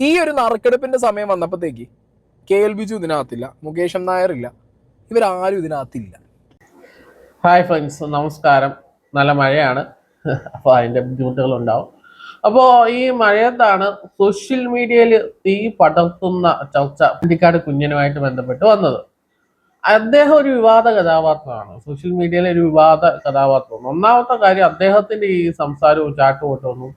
ഈ ഒരു നറുക്കെടുപ്പിന്റെ സമയം വന്നപ്പോഴത്തേക്ക് കെ എൽ ബിജു ഇതിനകത്തില്ല മുകേഷൻ നായർ ഇല്ല ഇവരാരും ഇതിനകത്തില്ല. ഹായ് ഫ്രണ്ട്സ് നമസ്കാരം. നല്ല മഴയാണ്. അപ്പോൾ അതിന്റെ ബുദ്ധിമുട്ടുകളുണ്ടാവും. അപ്പോൾ ഈ മഴയത്താണ് സോഷ്യൽ മീഡിയയിൽ തീ പടർത്തുന്ന ചർച്ച ഇന്ത്യക്കാട് കുഞ്ഞനുമായിട്ട് ബന്ധപ്പെട്ട് വന്നത്. അദ്ദേഹം ഒരു വിവാദ കഥാപാത്രമാണ്. സോഷ്യൽ മീഡിയയിലെ ഒരു വിവാദ കഥാപാത്രമാണ്. ഒന്നാമത്തെ കാര്യം അദ്ദേഹത്തിന്റെ ഈ സംസാരവും ചാട്ടുപോട്ടൊന്നും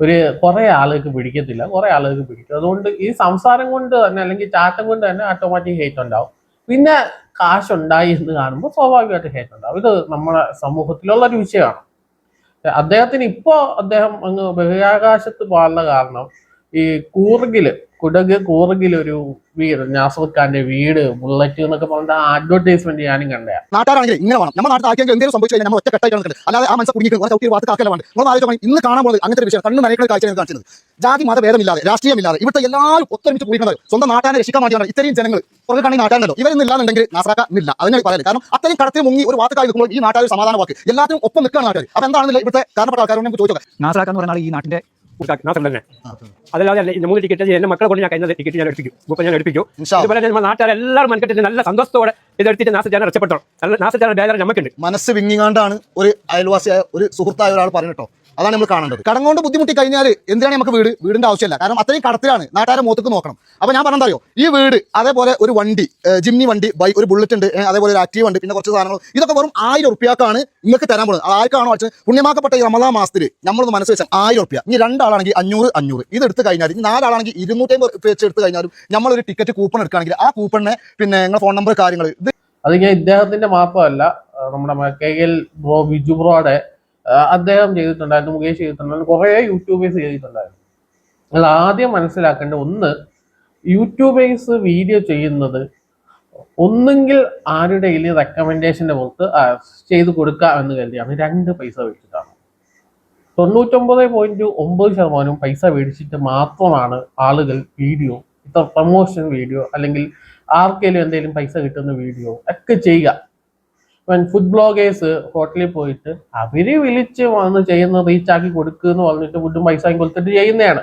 ഒരു കുറെ ആളുകൾക്ക് പിടിക്കത്തില്ല. കുറെ ആളുകൾക്ക് പിടിക്കും. അതുകൊണ്ട് ഈ സംസാരം കൊണ്ട് തന്നെ അല്ലെങ്കിൽ ചാറ്റം കൊണ്ട് തന്നെ ഓട്ടോമാറ്റിക് ഹേറ്റ് ഉണ്ടാവും. പിന്നെ കാശുണ്ടായി എന്ന് കാണുമ്പോൾ സ്വാഭാവികമായിട്ട് ഹേറ്റ് ഉണ്ടാവും. ഇത് നമ്മുടെ സമൂഹത്തിലുള്ള ഒരു വിഷയമാണ്. അദ്ദേഹത്തിന് ഇപ്പോ അദ്ദേഹം അങ്ങ് ബഹിരാകാശത്ത് പോകാനുള്ള കാരണം ഈ കൂർഗിൽ കുടക് കൂർഗിൽ ഒരു വീട് നാസർ ഖാന്റെ വീട് ബുള്ളറ്റ് എന്നൊക്കെ പറഞ്ഞ അഡ്വർടൈസ്മെന്റ് ഞാനും കണ്ടേ നാട്ടുകാരാണെങ്കിൽ ഇങ്ങനെ വേണം. നമ്മുടെ നാട്ടിൽ ആർക്കെങ്കിലും എന്തെങ്കിലും സംഭവിച്ചു കഴിഞ്ഞാൽ നമ്മൾ ഒറ്റ കെട്ടായി കിടക്കുന്നത് അല്ലാതെ ആ മനസ്സ് കുടുങ്ങിക്കും കുറച്ച് ചവിട്ടി വാർത്ത കാക്കലാണ് നമ്മൾ ആലോചിച്ച് ഇന്ന് കാണാൻ പോകുന്നത് അങ്ങനത്തെ വിഷയം കണ്ണു കാണിച്ചത്. ജാതി മത ഭേദമില്ലാതെ രാഷ്ട്രീയമില്ലാതെ ഇവിടുത്തെ എല്ലാവരും ഒത്തൊരുമിച്ച് കൂടിക്കുന്നത് സ്വന്തം നാട്ടാനെ രക്ഷിക്കാൻ വേണ്ടിയാണ് ഇത്രയും ജനങ്ങൾ പുറകെ കാണി നാട്ടാണല്ലോ ഇവരൊന്നും ഇല്ലാന്നുണ്ടെങ്കിൽ നാസാക്കുന്നില്ല അതിനെ പറയാൻ കാരണം അത്രയും കടത്തിൽ മുങ്ങി ഒരു വാർത്തക്കായി നിൽക്കുമ്പോൾ ഈ നാട്ടുകാർ സമാധാന വാക്ക് എല്ലാത്തിനും ഒപ്പം നിൽക്കുകയാണ് നാട്ടുകാർ. അപ്പൊ എന്താണെന്നില്ല ഇവിടുത്തെ കാരണപ്പെട്ട ആൾക്കാരോട് നമുക്ക് ചോദിച്ചോക്കാം. നാസറാക്ക എന്ന് പറയുന്ന ഈ നാട്ടിന്റെ മാത്രം തന്നെ. അതല്ലാതെ അല്ല മൂന്ന് ടിക്കറ്റ് എന്റെ മക്കളെ കൊണ്ട് ഞാൻ കഴിഞ്ഞ ടിക്കറ്റ് ഞാൻ എടുപ്പിക്കും. ബുക്ക് ഞാൻ എടുപ്പിക്കും. അതുപോലെ നമ്മൾ നാട്ടുകാർ എല്ലാവരും മനക്കെട്ടിന് നല്ല സന്തോഷത്തോടെ ഇതെടുത്തിട്ട് നാസജാനെ രക്ഷപ്പെട്ടോളാം നാസജാന ഡയലർ നമുക്കുണ്ട് മനസ്സ് വിങ്ങിങ്ങാണ്ടാണ് ഒരു അയൽവാസിയായ ഒരു സുഹൃത്തായ ഒരാൾ പറഞ്ഞിട്ടോ അതാണ് നമ്മൾ കാണേണ്ടത്. കടം കൊണ്ട് ബുദ്ധിമുട്ടി കഴിഞ്ഞാൽ എന്തിനാണ് നമുക്ക് വീട്? വീടിന്റെ ആവശ്യമില്ല. കാരണം അത്രയും കടത്തിലാണ് നാട്ടുകാരെ മുഖത്തേക്ക് നോക്കണം. അപ്പൊ ഞാൻ പറഞ്ഞറിയോ ഈ വീട് അതേപോലെ ഒരു വണ്ടി ജിമ്മി വണ്ടി ബൈക്ക് ഒരു ബുള്ളറ്റ് ഉണ്ട് അതേപോലെ ഒരു ആക്റ്റീവ് ഉണ്ട് പിന്നെ കുറച്ച് സാധനങ്ങൾ. ഇതൊക്കെ വെറും ആയിരം ഉറുപ്പ്യക്കാണ് നിങ്ങൾക്ക് തരാൻ പോകുന്നത്. ആർക്കാണോ വെച്ചാൽ പുണ്യമാക്കപ്പെട്ട ഈ റമദാ മാസത്തിൽ നമ്മളൊന്ന് മനസ്സ് വെച്ചാൽ ആയിരം റുപ്യ ഇനി രണ്ടാളാണെങ്കിൽ അഞ്ഞൂറ് അഞ്ഞൂറ്. ഇത് എടുത്ത് കഴിഞ്ഞാൽ ഇനി നാലാളാണെങ്കിൽ ഇരുന്നൂറ്റി അമ്പത് ഉറുപ്പ്യ വെച്ച് എടുത്ത് കഴിഞ്ഞാലും നമ്മളൊരു ടിക്കറ്റ് കൂപ്പൺ എടുക്കുകയാണെങ്കിൽ ആ കൂപ്പണിനെ പിന്നെ നിങ്ങളുടെ ഫോൺ നമ്പർ കാര്യങ്ങൾ ഇത് അത് ഇദ്ദേഹത്തിന്റെ മാത്രമല്ല നമ്മുടെ കെ എൽ ബ്രോ ബിജു ബ്രോയുടെ അദ്ദേഹം ചെയ്തിട്ടുണ്ടായിരുന്നു മുകേഷ് ചെയ്തിട്ടുണ്ടായിരുന്നു കുറേ യൂട്യൂബേഴ്സ് ചെയ്തിട്ടുണ്ടായിരുന്നു. നിങ്ങൾ ആദ്യം മനസ്സിലാക്കേണ്ട ഒന്ന് യൂട്യൂബേഴ്സ് വീഡിയോ ചെയ്യുന്നത് ഒന്നുകിൽ ആരുടെ റെക്കമെൻഡേഷന്റെ പുറത്ത് ചെയ്ത് കൊടുക്കാം എന്ന് കരുതിയാണ്. രണ്ട് പൈസ വെച്ചിട്ടാണ്. തൊണ്ണൂറ്റൊമ്പത് പോയിന്റ് ഒമ്പത് ശതമാനവും പൈസ മേടിച്ചിട്ട് മാത്രമാണ് ആളുകൾ വീഡിയോ ഇത്ര പ്രൊമോഷൻ വീഡിയോ അല്ലെങ്കിൽ ആർക്കെങ്കിലും എന്തെങ്കിലും പൈസ കിട്ടുന്ന വീഡിയോ ഒക്കെ ചെയ്യുക. ഫുഡ് ബ്ലോഗേഴ്സ് ഹോട്ടലിൽ പോയിട്ട് അവർ വിളിച്ച് വന്ന് ചെയ്യുന്ന റീച്ച് ആക്കി കൊടുക്കുക എന്ന് പറഞ്ഞിട്ട് ഫുഡും പൈസയും കൊടുത്തിട്ട് ചെയ്യുന്നതാണ്.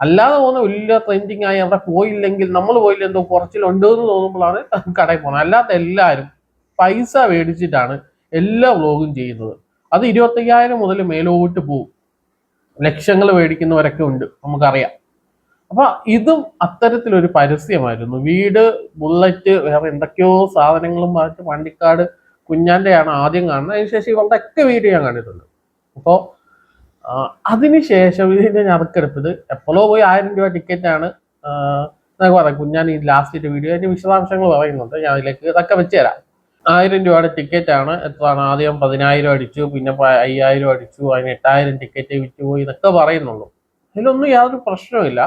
അല്ലാതെ പോകുന്ന വലിയ ട്രെൻഡിങ് ആയി അവിടെ പോയില്ലെങ്കിൽ നമ്മൾ പോയില്ല എന്തോ കുറച്ചിലുണ്ട് എന്ന് തോന്നുമ്പോഴാണ് കടയിൽ പോകുന്നത്. അല്ലാത്ത എല്ലാവരും പൈസ മേടിച്ചിട്ടാണ് എല്ലാ വ്ലോഗും ചെയ്യുന്നത്. അത് ഇരുപത്തയ്യായിരം മുതൽ മേലോട്ട് പോകും ലക്ഷങ്ങൾ മേടിക്കുന്നവരൊക്കെ ഉണ്ട് നമുക്കറിയാം. അപ്പൊ ഇതും അത്തരത്തിലൊരു പരസ്യമായിരുന്നു. വീട് ബുള്ളറ്റ് വേറെ എന്തൊക്കെയോ സാധനങ്ങളും മാറ്റി വണ്ടിക്കാട് കുഞ്ഞാന്റെയാണ് ആദ്യം കാണുന്നത്. അതിനുശേഷം ഇവളുടെ ഒക്കെ വീഡിയോ ഞാൻ കണ്ടിട്ടുണ്ട്. അപ്പോൾ അതിനുശേഷം ഇതിന്റെ ഇത് എപ്പോഴോ പോയി ആയിരം രൂപ ടിക്കറ്റാണ് എന്നൊക്കെ പറയാം. കുഞ്ഞാൻ ഈ ലാസ്റ്റിന്റെ വീഡിയോ അതിന്റെ വിശദാംശങ്ങൾ പറയുന്നുണ്ട്. ഞാൻ അതിലേക്ക് ഇതൊക്കെ വെച്ച് തരാം. ആയിരം രൂപയുടെ ടിക്കറ്റാണ് എത്രയാണ്? ആദ്യം പതിനായിരം അടിച്ചു. പിന്നെ അയ്യായിരം അടിച്ചു. അതിന് എട്ടായിരം ടിക്കറ്റ് വിറ്റുപോയി ഇതൊക്കെ പറയുന്നുള്ളൂ. ഇതിലൊന്നും യാതൊരു പ്രശ്നവുമില്ല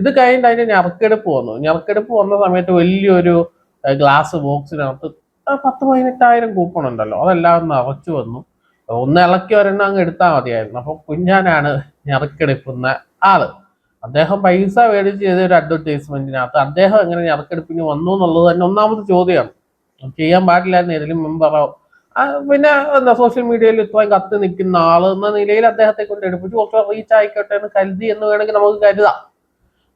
ഇത് കഴിഞ്ഞിട്ട് അതിന്റെ ഞറക്കെടുപ്പ് വന്നു. ഞറക്കെടുപ്പ് വന്ന സമയത്ത് വലിയൊരു ഗ്ലാസ് ബോക്സിനകത്ത് പത്ത് പതിനെട്ടായിരം കൂപ്പൺ ഉണ്ടല്ലോ. അതെല്ലാം നിറച്ചു വന്നു. ഒന്ന് ഇളക്കി ഒരെണ്ണം അങ്ങ് എടുത്താൽ മതിയായിരുന്നു. അപ്പൊ കുഞ്ഞാനാണ് ഞെറുക്കെടുക്കുന്ന ആൾ. അദ്ദേഹം പൈസ മേടിച്ച് ചെയ്ത ഒരു അഡ്വർടൈസ്മെന്റിനകത്ത് അദ്ദേഹം എങ്ങനെ ഞറക്കെടുപ്പിന് വന്നു എന്നുള്ളത് തന്നെ ഒന്നാമത് ചോദ്യമാണ് ചെയ്യാൻ പാടില്ലായിരുന്നു. ഏതെങ്കിലും മെമ്പറോ പിന്നെ എന്താ സോഷ്യൽ മീഡിയയിൽ ഇത്രയും കത്ത് നിൽക്കുന്ന ആൾ എന്ന നിലയിൽ അദ്ദേഹത്തെ കൊണ്ട് എടുപ്പിച്ച്. കുറച്ച് റീച്ച് ആയിക്കോട്ടെ എന്ന് കരുതി എന്ന് വേണമെങ്കിൽ നമുക്ക് കരുതാം.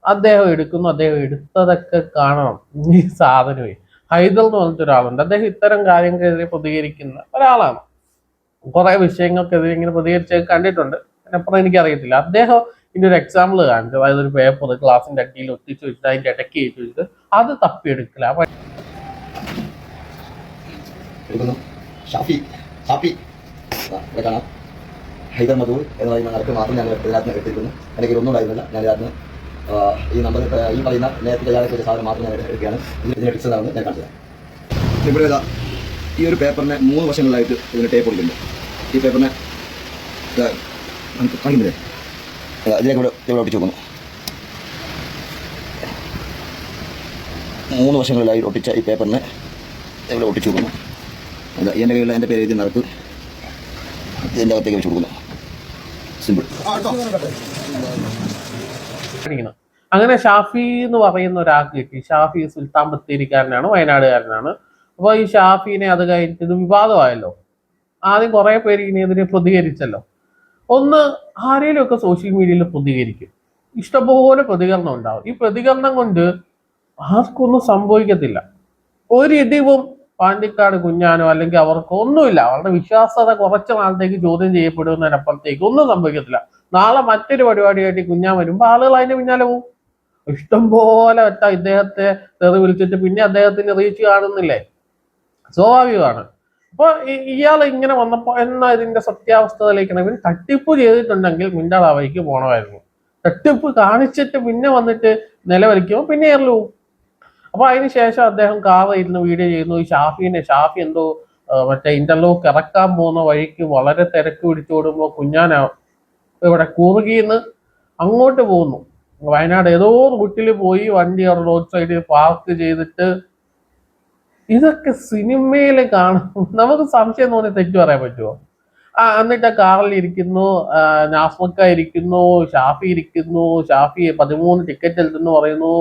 അദ്ദേഹം എടുക്കുന്നു. അദ്ദേഹം എടുത്തതൊക്കെ കാണണം. ഈ സാധനമേ. ഹൈദർ എന്ന് പറഞ്ഞിട്ട് ഒരാളുണ്ട്. അദ്ദേഹം ഇത്തരം കാര്യങ്ങൾക്കെതിരെ പ്രതികരിക്കുന്ന ഒരാളാണ്. കുറെ വിഷയങ്ങൾക്കെതിരെ ഇങ്ങനെ പ്രതികരിച്ച് കണ്ടിട്ടുണ്ട്. അതിനപ്പുറം എനിക്കറിയത്തില്ല. അദ്ദേഹം ഇതിന്റെ ഒരു എക്സാമ്പിൾ കാണിച്ചു. അതായത് ഒരു പേപ്പർ ക്ലാസിന്റെ അടിയിൽ ഒത്തിച്ചു വെച്ചിട്ട് അതിന്റെ ഇടയ്ക്ക് വെച്ച് അത് തപ്പിയെടുക്കില്ല അപ്പൊ എടുക്കുന്നു ഷാഫി ഇവിടെ കാണാം. ഹൈദർ മാത്രം ഞാൻ ഇതിനകത്ത് എടുത്തിരിക്കുന്നു എനിക്ക് ഒന്നും ഉണ്ടായിരുന്നില്ല. ഞാൻ ഇതിനകത്ത് ഈ നമ്പർ ഈ പറയുന്ന നേരത്തെ കല്യാണത്തിൽ ഒരു സാധനം മാത്രം ഞാൻ എടുക്കുകയാണ്. ഇതിന് ഇതിനെ ടിക്സതാണെന്ന് ഞാൻ കാണിച്ചത് ഇവിടെ ഇതാ ഈ ഒരു പേപ്പറിനെ മൂന്ന് വർഷങ്ങളിലായിട്ട് ഇതിന് ടേപ്പ് കൊടുക്കുന്നുണ്ട് ഈ പേപ്പറിനെ നമുക്ക് കാണിക്കുന്നത് ഇതാ, ഇതിലേക്ക് ഇവിടെ ഇവിടെ ഒട്ടിച്ച് നോക്കുന്നു മൂന്ന് വർഷങ്ങളിലായി ഒട്ടിച്ച ഈ പേപ്പറിനെ ഇവിടെ ഒട്ടിച്ച് നോക്കുന്നു അല്ല എന്റെ കയ്യിലുള്ള എന്റെ പേര് എഴുതി നടക്ക്. ഇതിന്റെ അകത്തേക്ക് വെച്ച് കൊടുക്കുന്നു. സിമ്പിൾ കാണിക്കണം. അങ്ങനെ ഷാഫി എന്ന് പറയുന്ന ഒരാൾക്ക് കിട്ടി. ഷാഫി സുൽത്താൻ ബത്തേരിക്കാരനാണ് വയനാടുകാരനാണ്. അപ്പോൾ ഈ ഷാഫിനെ അത് കഴിഞ്ഞിട്ട് ഇത് വിവാദമായല്ലോ. ആദ്യം കുറെ പേര് ഇനി ഇതിനെ പ്രതികരിച്ചല്ലോ. ഒന്ന് ആരെങ്കിലും ഒക്കെ സോഷ്യൽ മീഡിയയിൽ പ്രതികരിക്കും. ഇഷ്ടംപോലെ പ്രതികരണം ഉണ്ടാവും. ഈ പ്രതികരണം കൊണ്ട് ആർക്കൊന്നും സംഭവിക്കത്തില്ല. ഒരു ഇടിവും പാണ്ടിക്കാട് കുഞ്ഞാനോ അല്ലെങ്കിൽ അവർക്ക് ഒന്നുമില്ല. അവരുടെ വിശ്വാസത കുറച്ച് നാളത്തേക്ക് ചോദ്യം ചെയ്യപ്പെടുന്നതിനപ്പുറത്തേക്ക് ഒന്നും സംഭവിക്കത്തില്ല. നാളെ മറ്റൊരു പരിപാടിയായിട്ട് കുഞ്ഞാൻ വരുമ്പോൾ ആളുകൾ അതിന്റെ പിന്നാലെ പോകും ഇഷ്ടംപോലെ ഒറ്റ ഇദ്ദേഹത്തെ തെറി വിളിച്ചിട്ട് പിന്നെ അദ്ദേഹത്തിന് റീച്ച് കാണുന്നില്ലേ? സ്വാഭാവികമാണ്. അപ്പൊ ഇയാൾ ഇങ്ങനെ വന്നപ്പോ എന്നാ ഇതിന്റെ സത്യാവസ്ഥയിലേക്കാണ് ഇവൻ തട്ടിപ്പ് ചെയ്തിട്ടുണ്ടെങ്കിൽ മിണ്ടാള അവയ്ക്ക് പോണമായിരുന്നു. തട്ടിപ്പ് കാണിച്ചിട്ട് പിന്നെ വന്നിട്ട് നിലവലിക്കുമ്പോൾ പിന്നെ എയറിൽ അപ്പോൾ അപ്പൊ അതിന് ശേഷം അദ്ദേഹം കാറ് ഇരുന്ന് വീഡിയോ ചെയ്യുന്നു. ഈ ഷാഫിനെ ഷാഫി എന്തോ മറ്റേ ഇന്റർലോക്ക് ഇറക്കാൻ പോകുന്ന വഴിക്ക് വളരെ തിരക്ക് പിടിച്ചോടുമ്പോൾ കുഞ്ഞാന ഇവിടെ കൂറുകിന്ന് അങ്ങോട്ട് പോകുന്നു. വയനാട് ഏതോ റൂട്ടിൽ പോയി വണ്ടി അവർ റോഡ് സൈഡിൽ പാർക്ക് ചെയ്തിട്ട് ഇതൊക്കെ സിനിമയിൽ കാണും. നമുക്ക് സംശയം തോന്നി തെറ്റു പറയാൻ പറ്റുമോ? ആ എന്നിട്ട് കാറിൽ ഇരിക്കുന്നു നാസ്മക്ക ഇരിക്കുന്നു ഷാഫി ഇരിക്കുന്നു ഷാഫി പതിമൂന്ന് ടിക്കറ്റ് എടുത്തെന്ന് പറയുന്നു.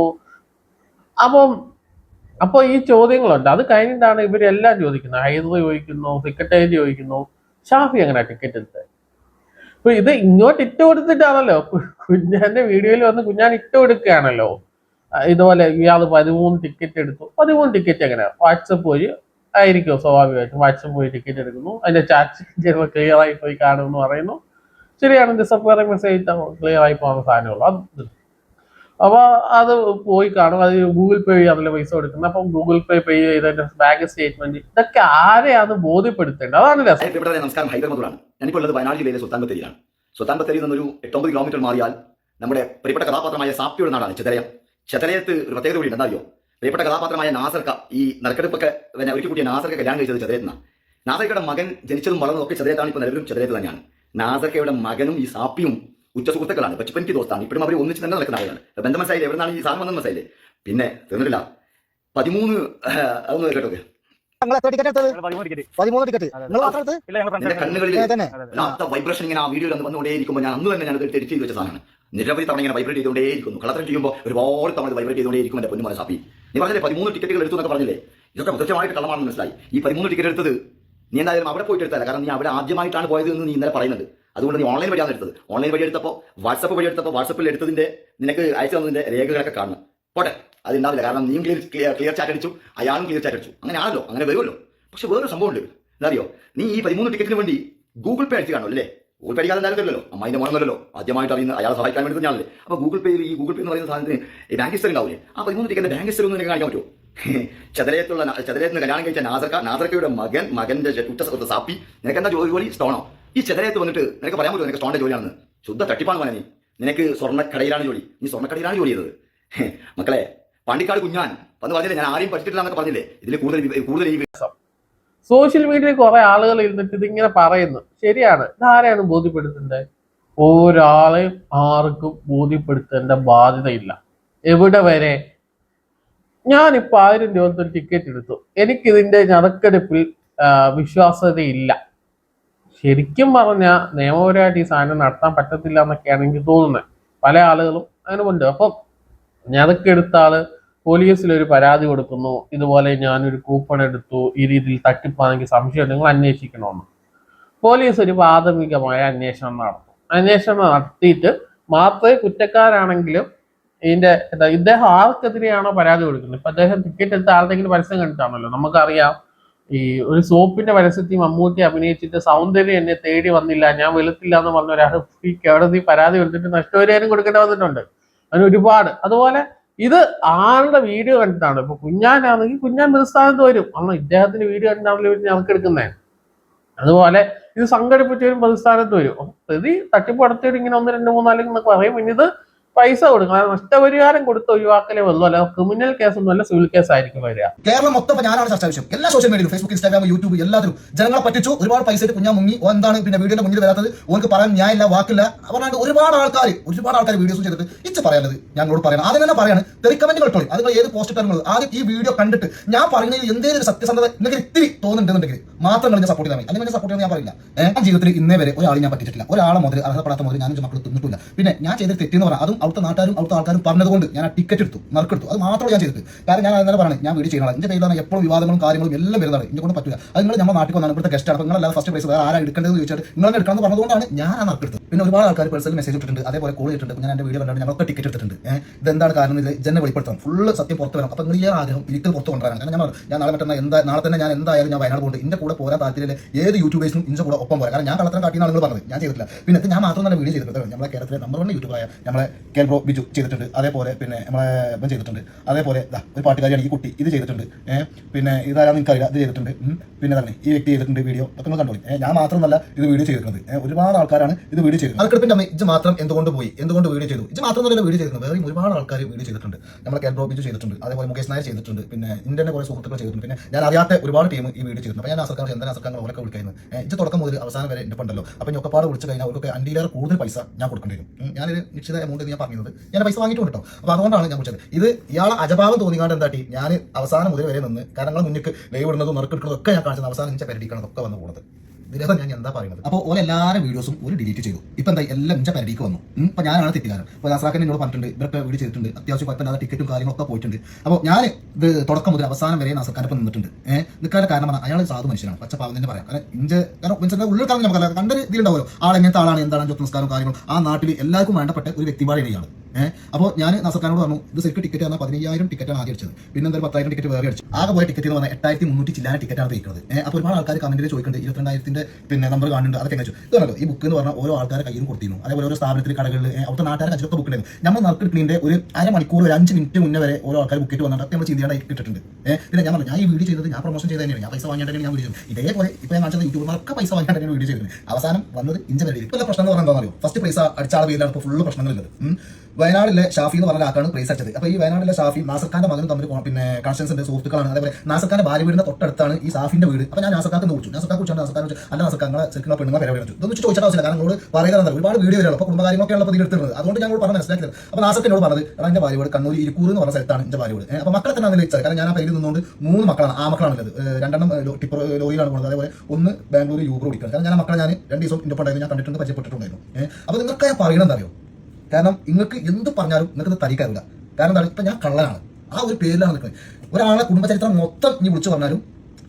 അപ്പം അപ്പോൾ ഈ ചോദ്യങ്ങളുണ്ട്. അത് കഴിഞ്ഞിട്ടാണ് ഇവരെല്ലാം ചോദിക്കുന്നത്. ഹൈദർ ചോദിക്കുന്നു സെക്രട്ടേറിയറ്റ് ചോദിക്കുന്നു. ഷാഫി എങ്ങനെ ടിക്കറ്റ് എടുത്തത് അപ്പൊ ഇത് ഇങ്ങോട്ട് ഇട്ട് കൊടുത്തിട്ടാണല്ലോ. കുഞ്ഞാന്റെ വീഡിയോയിൽ വന്ന് കുഞ്ഞാൻ ഇട്ട് കൊടുക്കുകയാണല്ലോ. ഇതുപോലെ ഇയാൾ പതിമൂന്ന് ടിക്കറ്റ് എടുത്തു. പതിമൂന്ന് ടിക്കറ്റ് എങ്ങനെയാ വാട്സപ്പ് വഴി ആയിരിക്കും സ്വാഭാവികമായിട്ടും. വാട്സപ്പ് പോയി ടിക്കറ്റ് എടുക്കുന്നു. അതിന്റെ ചാറ്റ് ചിലപ്പോൾ ക്ലിയർ ആയി പോയി കാണുമെന്ന് പറയുന്നു. ശരിയാണ് ഡിസപ്പയറിംഗ് മെസ്സേജ് ക്ലിയർ ആയി പോകുന്ന സാധനമുള്ളൂ അത് അപ്പൊ അത് പോയി കാണും. അത് ഗൂഗിൾ പേ അതിലെ പൈസ കൊടുക്കുന്നത്. അപ്പം ഗൂഗിൾ പേ പേ ചെയ്തതിന്റെ ബാങ്ക് സ്റ്റേറ്റ്മെന്റ് ഇതൊക്കെ ആരെയാണ് ബോധ്യപ്പെടുത്തേണ്ടത്? അതാണ് രസം. നമസ്കാരം. ഹൈദർ ഞാനിപ്പോൾ ഉള്ളത് വയനാട് ജില്ലയിലെ സുൽത്താൻ ബത്തേരിയാണ് സുൽത്താൻ ബത്തേരിയിൽ നിന്നൊരു എട്ടൊമ്പത് കിലോമീറ്റർ മാറിയാൽ നമ്മുടെ പ്രിയപ്പെട്ട കഥാപാത്രമായ സാപ്തിയുടെ നാടാണ് ചെതലയം. ചെതലയത്ത് ഒരു പ്രത്യേകത കൂടി എന്താറിയോ പ്രിയപ്പെട്ട കഥാപാത്രമായ നാസർക്ക ഈ നറുക്കെടുപ്പൊക്കെ പിന്നെ ഒരുക്കി കൂട്ടിയ നാസർക്ക കല്യാണം കഴിച്ചത് ചെതലയത്താണ് നാസർക്കയുടെ മകൻ ജനിച്ചതും വളർന്നതും ഒക്കെ ചെതലയത്താണ്. ഇപ്പോൾ നിലവിലും ചെതലയത്ത് തന്നെയാണ്. നാസർക്കയുടെ മകനും ഈ സാപ്പിയും ഉച്ച സുഹൃത്തുക്കളാണ്. പച്ചപ്പനിക്ക് ദോസ്താണ്. ഇപ്പോഴും അവർ ഒന്നിച്ച് തന്നെ നടക്കുന്ന ആളുകളാണ്. ബന്ധം മനസ്സിലായില്ലേ? എവിടെന്നാണ് ഈ സാധനം വന്നത് മനസ്സിലായില്ലേ? പിന്നെ തീർന്നിട്ടില്ല. പതിമൂന്ന് അതൊന്ന് കേട്ടോ വൈബ്രേഷൻ ഇങ്ങനെ ആ വീഡിയോയിൽ വന്നുകൊണ്ടേ വന്നുകൊണ്ടേയിരിക്കുമ്പോൾ ഞാൻ അന്ന് തന്നെ ഞാൻ എഡിറ്റ് ചെയ്ത് വെച്ച സാധനമാണ്. നിരവധി തവണ ഇങ്ങനെ വൈബ്രേറ്റ് ചെയ്തുകൊണ്ടേയിരിക്കുന്നു. കള്ളത്തരം ചെയ്യുമ്പോൾ ഒരുപാട് തവണ വൈബ്രേറ്റ് ചെയ്തുകൊണ്ടേയിരിക്കും എന്റെ പൊന്നുമല സാപ്പി നീ പറഞ്ഞില്ലേ പതിമൂന്ന് ടിക്കറ്റുകൾ എടുത്തു എന്നൊക്കെ പറഞ്ഞില്ലേ? ഇതൊക്കെ കൃത്യമായിട്ട് കള്ളമാണെന്ന് മനസ്സിലായി. ഈ പതിമൂന്ന് ടിക്കറ്റ് എടുത്തത് നീ എന്തായാലും അവിടെ പോയിട്ട് എടുത്തല്ല കാരണം നീ അവിടെ ആദ്യമായിട്ടാണ് പോയത് എന്ന് നീ ഇന്നലെ പറയുന്നത് അതുകൊണ്ട് നീ ഓൺലൈൻ വഴിയാണ് എടുത്തത്? ഓൺലൈൻ വഴി എടുത്തപ്പോൾ വാട്സപ്പ് വഴി എടുത്തപ്പോൾ വാട്സപ്പിൽ എടുത്തതിന്റെ നിനക്ക് അയച്ചു തന്നതിന്റെ രേഖകളൊക്കെ കാണണം. പോട്ടെ അത് ഉണ്ടാവില്ല കാരണം നീയും ക്ലിയർ ക്ലിയർ ചാറ്റ് അടിച്ചു അയാളും ക്ലിയർ ചാറ്റ് അടിച്ചു. അങ്ങനെ ആണല്ലോ അങ്ങനെ വരുമല്ലോ. പക്ഷെ വേറൊരു സംഭവമുണ്ട് എന്താ അറിയോ നീ ഈ പതിമൂന്ന് ടിക്കറ്റിന് വേണ്ടി ഗൂഗിൾ പേ അടിച്ച് കാണുമല്ലോ അല്ലേ? ഗൂഗിൾ പേ അടിക്കാതെ എന്തായാലും തരില്ലല്ലോ. അമ്മായിന്റെ മോനല്ലോ ആദ്യമായിട്ട് അറിയുന്ന അയാളെ സഹായിക്കാൻ വേണ്ടി ഞാനല്ലേ അപ്പോൾ ഗൂഗിൾ പേയിൽ ഈ ഗൂഗിൾ പേ എന്ന് പറയുന്ന സാധനത്തിന് ബാങ്ക് ഹിസ്റ്ററി ഉണ്ടാവില്ലേ? ആ പതിമൂന്ന് ടിക്കറ്റ് ബാങ്ക് ഹിസ്റ്ററി ഒന്നും നിനക്ക് കാണിക്കാൻ പറ്റുമോ? ചതലയത്തുള്ള ചതലയത്തിന് കല്യാണം കഴിച്ച നാസർക്ക നാസർക്കയുടെ മകൻ മകന്റെ ജ- ഉറ്റ സാപ്പി. നിനക്ക് എന്താ ജോലി? ജോലി സ്റ്റോണോ ഈ ചെതരയത്ത് വന്നിട്ട് നിനക്ക് പറയാൻ പറ്റുമോ? നിനക്ക് സ്റ്റോണിന്റെ ജോലിയാണെന്ന്. ശുദ്ധ തട്ടിപ്പാണ് മോനെ നീ. നിനക്ക് സ്വർണക്കടയിലാണ് ജോലി. നീ സ്വർണക്കടയിലാണ് ജോലി ചെയ്തത്. മക്കളെ പാണ്ടിക്കാട് കുഞ്ഞാൻ വന്ന് പറഞ്ഞില്ലേ? ഞാൻ ആരെയും പഠിച്ചിട്ടില്ല എന്നൊക്കെ പറഞ്ഞില്ലേ? ഇതിൽ കൂടുതൽ കൂടുതൽ ഈ സോഷ്യൽ മീഡിയയിൽ കുറെ ആളുകൾ ഇരുന്നിട്ട് ഇതിങ്ങനെ പറയുന്നു. ശരിയാണ്. ഇതാരെയാണ് ബോധ്യപ്പെടുത്തേണ്ടത്? ഒരാളെ ആർക്കും ബോധ്യപ്പെടുത്തേണ്ട ബാധ്യതയില്ല. എവിടെ വരെ? ഞാനിപ്പോ ആയിരം രൂപ ഒരു ടിക്കറ്റ് എടുത്തു. എനിക്കിതിന്റെ നറുക്കെടുപ്പിൽ വിശ്വാസ്യതയില്ല. ശരിക്കും പറഞ്ഞാൽ നിയമപരമായിട്ട് ഈ സാധനം നടത്താൻ പറ്റത്തില്ല എന്നൊക്കെയാണ് എനിക്ക് തോന്നുന്നത്. പല ആളുകളും അങ്ങനെ അപ്പം ഞാൻ അതൊക്കെ ആൾ പോലീസിൽ ഒരു പരാതി കൊടുക്കുന്നു. ഇതുപോലെ ഞാനൊരു കൂപ്പൺ എടുത്തു. ഈ രീതിയിൽ തട്ടിപ്പാണെങ്കിൽ സംശയം നിങ്ങൾ അന്വേഷിക്കണമെന്ന്. പോലീസ് ഒരു പ്രാഥമികമായ അന്വേഷണം നടത്തും. അന്വേഷണം നടത്തിയിട്ട് മാത്രമേ കുറ്റക്കാരാണെങ്കിലും ഇതിന്റെ ഇദ്ദേഹം ആർക്കെതിരെയാണോ പരാതി കൊടുക്കുന്നത്? ഇപ്പൊ അദ്ദേഹം ടിക്കറ്റ് എടുത്ത ആളുടെങ്കിലും പരസ്യം കണ്ടിട്ടാണല്ലോ. നമുക്കറിയാം ഈ ഒരു സോപ്പിന്റെ പരസ്യത്തിൽ മമ്മൂട്ടി അഭിനയിച്ചിട്ട് സൗന്ദര്യം എന്നെ തേടി വന്നില്ല ഞാൻ വെളുത്തില്ല എന്ന് പറഞ്ഞ ഒരാൾ ഈ കോടതി പരാതി കൊടുത്തിട്ട് നഷ്ടപരിഹാരം കൊടുക്കേണ്ടി വന്നിട്ടുണ്ട്. അതിന് ഒരുപാട്. അതുപോലെ ഇത് ആളുടെ വീഡിയോ കണ്ടിട്ടാണ്? ഇപ്പൊ കുഞ്ഞാനാണെങ്കിൽ കുഞ്ഞാൻ നിസ്ഥാനത്ത് വരും. കാരണം ഇദ്ദേഹത്തിന്റെ വീഡിയോ കണ്ടിട്ടാണല്ലോ ഇവർ ഞങ്ങൾക്ക് എടുക്കുന്നത് അതുപോലെ ഇത് സംഘടിപ്പിച്ചവരും പ്രതിസ്ഥാനത്ത് വരും. പ്രതി തട്ടിപ്പ് നടത്തിയിട്ട് ഇങ്ങനെ ഒന്ന് രണ്ട് മൂന്നാലും എന്നൊക്കെ പറയും. പിന്നെ ഇത് പൈസ കൊടുക്കണം. നഷ്ടപരിഹാരം കൊടുത്ത് ഒഴിവാക്കലേ ഉള്ളൂ. അല്ല ക്രിമിനൽ കേസൊന്നും അല്ല സിവിൽ കേസ് ആയിരിക്കും വരിക. കേരളം മൊത്തം ഞാനാണ് ചർച്ച വിഷയം എല്ലാ സോഷ്യൽ മീഡിയയിലും ഫേസ്ബുക്ക് ഇൻസ്റ്റാഗ്രാം യൂട്യൂബ് എല്ലാത്തിലും ജനങ്ങളെ പറ്റിച്ചു ഒരുപാട് പൈസ കുഞ്ഞാ മുങ്ങി. എന്താണ് പിന്നെ വീഡിയോയുടെ മുന്നിൽ വരാത്തത്? ഓർക്ക് പറയാൻ ഞാനില്ല വാക്കില്ല. പറഞ്ഞാണ്ട് ഒരുപാട് ആൾക്കാർ ഒരുപാട് ആൾക്കാർ വീഡിയോസ് ചെയ്തിട്ട് ഇച്ച് ഞാൻ ഞങ്ങളോട് പറയണം. ആദ്യം തന്നെ പറയാണ് തെറിക്കമന്റുകൾ ഇട്ടോളി. അത് നിങ്ങൾ ഏത് പോസ്റ്റ് ഇട്ടാലും ആദ്യം ഈ വീഡിയോ കണ്ടിട്ട് ഞാൻ പറയുന്നതിൽ എന്തെങ്കിലും സത്യസന്ധത നിങ്ങൾക്ക് ഇത്തിരി തോന്നുന്നുണ്ടെന്നുണ്ടെങ്കിൽ മാത്രം നിങ്ങൾ സപ്പോർട്ട് മതി. അല്ലെങ്കിൽ സപ്പോർട്ട് ചെയ്യാൻ ഞാൻ പറയില്ല. ഞാൻ ജീവിതത്തിൽ ഇന്നേ വരെ ഒരാളെ ഞാൻ പറ്റിച്ചിട്ടില്ല. ഒരാളെ മുതൽ അർഹപ്പെടാത്ത മുതൽ ഞാനും മക്കൾ തിന്നിട്ടില്ല. പിന്നെ ഞാൻ ചെയ്ത തെറ്റെന്ന് പറഞ്ഞാൽ അതും അവിടുത്തെ നാട്ടുകാരും അവിടുത്തെ ആൾക്കാരും പറഞ്ഞതുകൊണ്ട് ഞാൻ ആ ടിക്കറ്റ് എടുത്തു നറുക്കെടുത്തു. അത് മാത്രമേ ഞാൻ ചെയ്തിട്ട് കാരണം ഞാൻ അതിനെ പറഞ്ഞു ഞാൻ വീട് ചെയ്യണം എന്റെ പേരിലാണ് എപ്പോഴും വിവാദങ്ങളും കാര്യങ്ങളും എല്ലാം വരുന്നത് എന്നെ കൊണ്ട് പറ്റില്ല അത് നിങ്ങൾ നമ്മുടെ നാട്ടിൽ വന്നാണ് ഇവിടുത്തെ ഗസ്റ്റ് ആണ്. നിങ്ങളല്ല ഫസ്റ്റ് പ്രൈസ് വേറെ ആരാ എടുക്കേണ്ടത് ചോദിച്ചാൽ നിങ്ങൾ എടുക്കണം പറഞ്ഞതുകൊണ്ടാണ് ഞാൻ ആ നറുക്കെടുത്തത്. പിന്നെ ഒരുപാട് ആൾക്കാർ പേഴ്സണൽ മെസ്സേജ് ഇട്ടിട്ടുണ്ട്. അതേപോലെ കോൾ ചെയ്തിട്ടുണ്ട്. ഞാൻ എന്റെ വീഡിയോ കണ്ടിട്ട് ഞങ്ങളൊക്കെ ടിക്കറ്റ് എടുത്തിട്ടുണ്ട്. ഇതെന്താണ് കാരണം ഇത് ജന വെളിപ്പെടുത്തണം. ഫുള്ള് സത്യം പുറത്ത് വരണം. അപ്പോൾ നിങ്ങൾ ഈ ആഗ്രഹം ഒരിക്കലും പുറത്ത് കൊണ്ടുവരാനാണ് കാരണം ഞാൻ ഞാൻ നാളെ മറ്റന്നാൾ എന്താ നാളെ തന്നെ ഞാൻ എന്തായാലും ഞാൻ വയനാട് പോകുന്നുണ്ട് എന്റെ കൂടെ പോരാൻ താല്പര്യമില്ല ഏത് യൂട്യൂബേഴ്സും ഇന്റെ കൂടെ ഒപ്പം പോരാ. കാരണം ഞാൻ കളത്തരം കാട്ടിയാണ് നിങ്ങൾ പറഞ്ഞത്. ഞാൻ ചെയ്തിട്ടില്ല. പിന്നെ ഞാൻ മാത്രം തന്നെ വീഡിയോ ചെയ്തിട്ടുണ്ട് നമ്മളെ കേരളത്തിലെ നമ്പർ വൺ യൂട്യൂബായ നമ്മളെ കെ ബ്രോ ബിജു ചെയ്തിട്ടുണ്ട്. അതേപോലെ പിന്നെ നമ്മളെ ഇവൻ ചെയ്തിട്ടുണ്ട്. അതേപോലെ ദാ ഒരു പാട്ടുകാരിയാണ് ഈ കുട്ടി ഇത് ചെയ്തിട്ടുണ്ട്. പിന്നെ ഇതാരാ നിങ്ങൾക്കറിയില്ല ഇത് ചെയ്തിട്ടുണ്ട്. പിന്നെ തന്നെ ഈ വ്യക്തി ചെയ്തിട്ടുണ്ട് വീഡിയോ ഒക്കെ നിങ്ങൾ കണ്ടോളി. ഞാൻ മാത്രമല്ല ഇത് വീഡിയോ ചെയ്തിരുന്നത്. ഒരുപാട് ആൾക്കാരാണ് ഇത് വീഡിയോ ചെയ്തത് അതൊക്കെ അമ്മ ഇത് മാത്രം എന്തുകൊണ്ട് പോയി? എന്തുകൊണ്ട് വീഡിയോ ചെയ്തു? ഇത് മാത്രം തന്നെ വീഡിയോ ചെയ്തിരുന്നത്. വേറെ ഒരുപാട് ആൾക്കാർ വീഡിയോ ചെയ്തിട്ടുണ്ട്. നമ്മളെ കെൽ ബ്രോ ബിജു ചെയ്തിട്ടുണ്ട്. അതേപോലെ മുകേഷ് നായർ ചെയ്തിട്ടുണ്ട്. പിന്നെ ഇന്ത്യന്റെ കുറേ സുഹൃത്തുക്കൾ ചെയ്തിട്ടുണ്ട്. പിന്നെ ഞാൻ അറിയാത്ത ഒരുപാട് ടീം ഈ വീഡിയോ ചെയ്തിട്ടുണ്ട്. അപ്പോൾ ഞാൻ അസർക്കാർ എന്താ അസർക്കാർ അവരൊക്കെ വിളിക്കുന്നത് ഇത് തുടക്കം മുതൽ അവസാനം വരെ എന്റെ ഉണ്ടല്ലോ അപ്പോൾ ഞാൻ ഒക്കെപ്പാട് വിളിച്ചു കഴിഞ്ഞാൽ അവർക്കൊക്കെ അണ്ടിയിലേറെ കൂടുതൽ പൈസ ഞാൻ കൊടുക്കേണ്ടി വരും. ഞാനൊരു നിശ്ചിത എമൗണ്ട് ഞാൻ പറഞ്ഞത് ഞാൻ പൈസ വാങ്ങിയിട്ടുണ്ട് കേട്ടോ അപ്പോൾ അതുകൊണ്ടാണ് ഞാൻ വിളിച്ചത്. ഇത് ഇയാളെ അജപാവം തോന്നിക്കാണ്ട് എന്താട്ടി? ഞാൻ അവസാനം മുതൽ വരെ നിന്ന് കാരണം മുന്നിൽ ലൈവ് ഇടുന്നതും നറുക്കെടുക്കുന്നതും ഒക്കെ ഞാൻ കാണിച്ചത് അവസാനം ഇഞ്ച പരിടിക്കണതൊക്കെ വന്നു പോകുന്നത് ഇതിനകം ഞാൻ എന്താ പറയുന്നത്? അപ്പോൾ ഓരോ എല്ലാവരും വീഡിയോസും ഒരു ഡിലീറ്റ് ചെയ്തു. ഇപ്പം എന്താ എല്ലാം ഇഞ്ച പരിധിക്ക് വന്നു. ഇപ്പൊ ഞാനാണ് തെറ്റുകാരൻ. അപ്പോൾ നാസാക്കൻ എന്നോട് പറഞ്ഞിട്ടുണ്ട് ഇവരൊക്കെ വീഡിയോ ചെയ്തിട്ടുണ്ട്. അത്യാവശ്യം കുഴപ്പമില്ലാതെ ടിക്കറ്റും കാര്യങ്ങളൊക്കെ പോയിട്ടുണ്ട്. അപ്പോൾ ഞാൻ ഇത് തുടക്കം മുതൽ അവസാനം വരെ നാസർക്കാരൊപ്പം നിന്നിട്ടുണ്ട്. ഏഹ് നിൽക്കാനുള്ള കാരണം അയാൾ സാധു മനുഷ്യനാണ്. പച്ച പാവം തന്നെ പറയാം. കാരണം ഇഞ്ച കാരണം മനുഷ്യന്റെ ഉള്ളിൽ കാരണം നമുക്കല്ല കണ്ടൊരു ഇതിലുണ്ടാവുമല്ലോ. ആൾ എങ്ങനത്തെ ആളാണ് എന്താണ് ജോത്ത് കാര്യങ്ങൾ ആ നാട്ടിൽ എല്ലാവർക്കും വേണ്ടപ്പെട്ട ഒരു വ്യക്തിപാടിയാണ് ഏഹ് അപ്പോൾ ഞാൻ നസർക്കാനോട് പറഞ്ഞു ഇത് ശരിക്കും ടിക്കറ്റ് എന്നാൽ പതിനയ്യായിരം ടിക്കറ്റാണ് ആദ്യം അടിച്ചത്. പിന്നെ എന്തായാലും പത്തായിരം ടിക്കറ്റ് വേറെ അടിച്ചു. ആകെ പോയ ടിക്കറ്റ് എന്ന് പറഞ്ഞാൽ എട്ടായിരത്തി മുന്നൂറ്റി ചില്ലാന ടിക്കറ്റാണ് തയ്ക്കുന്നത്. ഏഹ് അപ്പോൾ ഒരുപാട് ആൾക്കാർ കമന്റിൽ ചോദിക്കുന്നുണ്ട് ഇരുപത്തിരണ്ടായിരത്തിന്റെ പിന്നെ നമ്പർ കാണുന്നുണ്ട് അതൊക്കെ വെച്ചു ഇതാണല്ലോ ഈ ബുക്ക് എന്ന് പറഞ്ഞാൽ ഓരോ ആൾക്കാരെ കയ്യിൽ കൊടുത്തിരുന്നു. അതേപോലെ ഓരോ സ്ഥാപനത്തിൽ കടകളിൽ അവിടുത്തെ നാട്ടുകാരെ കച്ചൊക്കെ ബുക്ക് ഉണ്ടായിരുന്നു. നമ്മൾ നറുക്കെടുക്കുന്നതിന്റെ ഒരു അരമണിക്കൂർ ഒരു അഞ്ച് മിനിറ്റ് മുന്നേ വരെ ഓരോ ആൾക്കാർ ചെയ്ത് വന്നിട്ട് നമ്മൾ ചിന്തയാണ് ഇട്ടിട്ടുണ്ട്. ഏഹ് പിന്നെ ഞാൻ പറഞ്ഞു ഞാൻ ഈ വീഡിയോ ചെയ്തത് ഞാൻ പ്രൊമോഷൻ ചെയ്ത് തന്നെയാണ്. ഞാൻ പൈസ വാങ്ങിയിട്ടാണ് ഞാൻ ചെയ്തത്. ഇതേപോലെ ഇപ്പോൾ ഞാൻ കാണിച്ചത് യൂട്യൂബർമാരൊക്കെ പൈസ വാങ്ങിയിട്ടാണ് വീഡിയോ ചെയ്തത് അവസാനം വന്നത് ഇഞ്ച വരെ ഇപ്പോൾ പ്രശ്നം എന്ന് പറഞ്ഞാൽ അറിയോ ഫസ്റ്റ് പൈസ അടിച്ചാൽ പേരിലാണ് ഇപ്പോൾ ഫുള്ള് പ്രശ്നങ്ങളുള്ളത്. ഉം. വയനാട്ടിലെ ഷാഫി എന്ന് പറഞ്ഞ ആൾക്കാണ് പ്രൈസ് അടിച്ചത്. അപ്പോൾ ഈ വയനാടിലെ ഷാഫി നാസർഖാന്റെ മകനും തമ്മിൽ പിന്നെ കണക്ഷൻസ് ഉണ്ട് സുഹൃത്തുക്കളാണ്. അതേപോലെ നാസർഖാന്റെ ഭാര്യ വീടിന്റെ തൊട്ടടുത്താണ് ഈ ഷാഫിന്റെ വീട്. അപ്പോൾ ഞാൻ നാസർക്കാർക്ക് വിളിച്ചു. നാസർക്കാർക്ക് വിളിച്ചു നാസർക്കാർ അല്ല നാസർക്കാങ്ങളെ ശരിക്കും പെണ്ണുങ്ങളെ പേരെ വിളിച്ചു ഇതൊന്നും ചോദിച്ചാൽ ആവശ്യമില്ല. കാരണം നിങ്ങളോട് പറയുന്നത് ഒരുപാട് വീഡിയോ വരെയുള്ള. അപ്പോൾ കുടുംബകാര്യങ്ങളൊക്കെയുള്ള ഇപ്പോൾ എടുത്തിരുന്നത് അതുകൊണ്ട് ഞങ്ങൾ പറഞ്ഞ് മനസ്സിലാക്കിയത്. അപ്പോൾ നാസർക്കിനോട് പറഞ്ഞത് എടാ എന്റെ ഭാര്യ വീട് കണ്ണൂർ ഇരിക്കൂർ എന്ന് പറഞ്ഞ സ്ഥലത്താണ് എന്റെ ഭാര്യ വീട്. അപ്പോൾ തന്നെ അതിൽ കാരണം ഞാൻ ആ പേരിൽ നിന്നുകൊണ്ട് മൂന്ന് മക്കളാണ് ആ മക്കളാണ് ഉള്ളത്. രണ്ടെണ്ണം ടിപ്പർ ലോയിലാണ് പോകുന്നത് അതേപോലെ ഒന്ന് ബാംഗ്ലൂർ യൂബർ ഓടിക്കുന്നത് കാരണം ഞാൻ മക്കളെ ഞാൻ രണ്ട് ദിവസം ഇന്റെ ഞാൻ കണ്ടിട്ടുണ്ട് പരിചയപ്പെട്ടിട്ടുണ്ടായിരുന്നു. അപ്പൊ അപ്പോൾ നിങ്ങൾക്ക് ഞാൻ പറയണമെന്നറിയോ കാരണം നിങ്ങൾക്ക് എന്ത് പറഞ്ഞാലും നിങ്ങൾക്ക് തരിക്കാറില്ല കാരണം എന്താണ്? ഇപ്പം ഞാൻ കള്ളനാണ്. ആ ഒരു പേരിലാണ് നിൽക്കുന്നത്. ഒരാളെ കുടുംബചരിത്രം മൊത്തം ഇനി വിളിച്ചു പറഞ്ഞാലും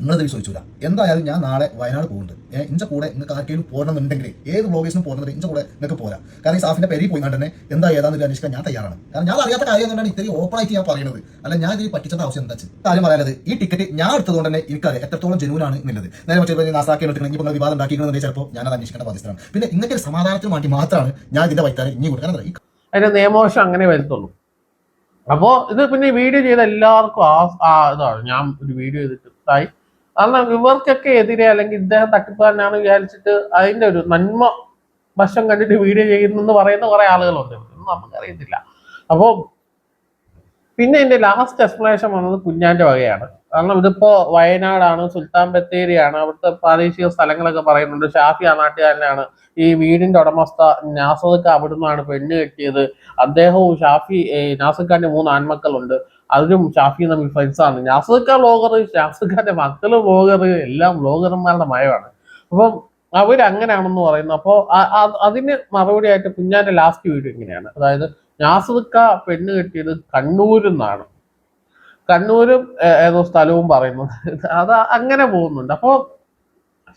നിങ്ങളത് വിശ്വസിച്ചില്ല എന്തായാലും ഞാൻ നാളെ വയനാട് പോകുന്നുണ്ട്. ഏഹ് ഇഞ്ച കൂടെ നിങ്ങൾക്ക് ആർക്കെങ്കിലും പോരണമെന്നുണ്ടെങ്കിൽ ഏത് ബ്ലോഗേഴ്സിനും പോകുന്നത് ഇഞ്ച കൂടെ നിങ്ങൾക്ക് പോരാ. കാരണം ഈ സാഫിന്റെ പെരി പോയി തന്നെ എന്താ ഏതാണെന്ന് അന്വേഷിക്കാൻ ഞാൻ തയ്യാറാണ്. കാരണം ഞാൻ അറിയാത്ത കാര്യം തന്നെയാണ് ഇത്രയും ഓപ്പൺ ആയിട്ട് ഞാൻ പറയുന്നത് അല്ല ഞാൻ ഇതിൽ പറ്റിച്ചത് ആവശ്യം എന്താ കാര്യം പറയാനത് ഈ ടിക്കറ്റ് ഞാൻ എടുത്തതുകൊണ്ട് തന്നെ എനിക്കറിയാം എത്രത്തോളം ജനുവനാണ് എന്നുള്ളത്. നേരെ ഞാൻ നാസാക്കി എടുത്തിട്ടുണ്ടെങ്കിൽ ഇപ്പോൾ വിവാദം ഉണ്ടാക്കിയിട്ടുണ്ടെങ്കിൽ ചിലപ്പോൾ ഞാൻ അത് അന്വേഷിക്കേണ്ട ബാധ്യതയാണ് പിന്നെ ഇങ്ങനത്തെ ഒരു സമാധാനത്തിന് വേണ്ടി മാത്രമാണ് ഞാൻ ഇതിന്റെ വൈത്താരം ഇനി കൊടുക്കാൻ അതിന്റെ നിയമവശം അങ്ങനെ വരുത്തുള്ളൂ. അപ്പോ ഇത് പിന്നെ വീഡിയോ ചെയ്ത എല്ലാവർക്കും ആ ഇതാണ്. ഞാൻ ഒരു വീഡിയോ ചെയ്തിട്ട് ഇതായി കാരണം ഇവർക്കൊക്കെ എതിരെ അല്ലെങ്കിൽ ഇദ്ദേഹം തട്ടിപ്പുകാരനാണ് വിചാരിച്ചിട്ട് അതിന്റെ ഒരു നന്മ വശം കണ്ടിട്ട് വീഡിയോ ചെയ്യുന്നെന്ന് പറയുന്ന കുറെ ആളുകളുണ്ട്. നമുക്കറിയത്തില്ല. അപ്പോൾ പിന്നെ ഇതിന്റെ ലാസ്റ്റ് എക്സ്പ്ലനേഷൻ വന്നത് കുഞ്ഞാന്റെ വകയാണ്. കാരണം ഇതിപ്പോ വയനാടാണ് സുൽത്താൻ ബത്തേരിയാണ് അവിടുത്തെ പ്രാദേശിക സ്ഥലങ്ങളൊക്കെ പറയുന്നുണ്ട്. ഷാഫി ആ നാട്ടുകാരനാണ് ഈ വീടിന്റെ ഉടമസ്ഥ നാസദക്ക് അവിടുന്നാണ് പെണ്ണ് കെട്ടിയത്. അദ്ദേഹവും ഷാഫി നാസദ് മൂന്ന് ആൺമക്കളുണ്ട്. അതിലും ഷാഫി നമ്മൾ ഫ്രണ്ട്സാണ് നാസദ് ബ്ലോഗർ ഖാന്റെ മക്കൾ ബ്ലോഗർ എല്ലാം ബ്ലോഗർമാരുടെ മയമാണ്. അപ്പം അവരങ്ങനെയാണെന്ന് പറയുന്നു. അപ്പോൾ അതിന് മറുപടി ആയിട്ട് കുഞ്ഞാന്റെ ലാസ്റ്റ് വീഡിയോ ഇങ്ങനെയാണ്. അതായത് ഞാസുക്ക പെണ്ണ് കെട്ടിയത് കണ്ണൂരിൽ നിന്നാണ്. കണ്ണൂരും ഏതോ സ്ഥലവും പറയുന്നത് അത് അങ്ങനെ പോകുന്നുണ്ട്. അപ്പോൾ